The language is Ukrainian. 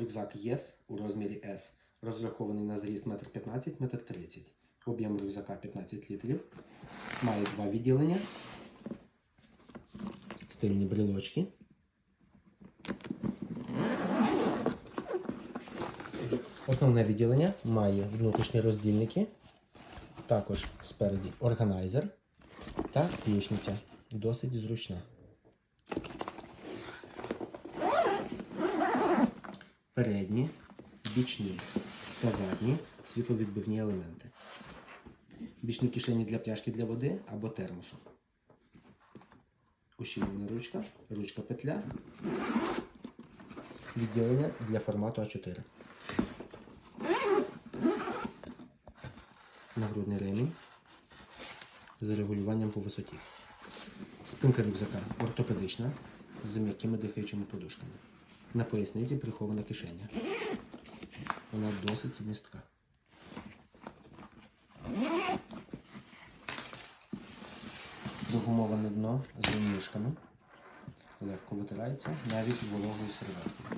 Рюкзак ЄС у розмірі S, розрахований на зріст 1,15 м, 1,30 м. Об'єм рюкзака 15 літрів. Має два відділення. Стильні брілочки. Основне відділення має внутрішні роздільники, також спереді органайзер та ключниця. Досить зручна. Передні, бічні та задні світловідбивні елементи. Бічні кишені для пляшки для води або термосу. Ущільнена ручка, ручка петля, відділення для формату А4. Нагрудний ремінь з регулюванням по висоті. Спинка рюкзака ортопедична з м'якими дихаючими подушками. На поясниці прихована кишеня. Вона досить містка. Догумоване дно з ніжками. Легко витирається навіть вологою серветкою.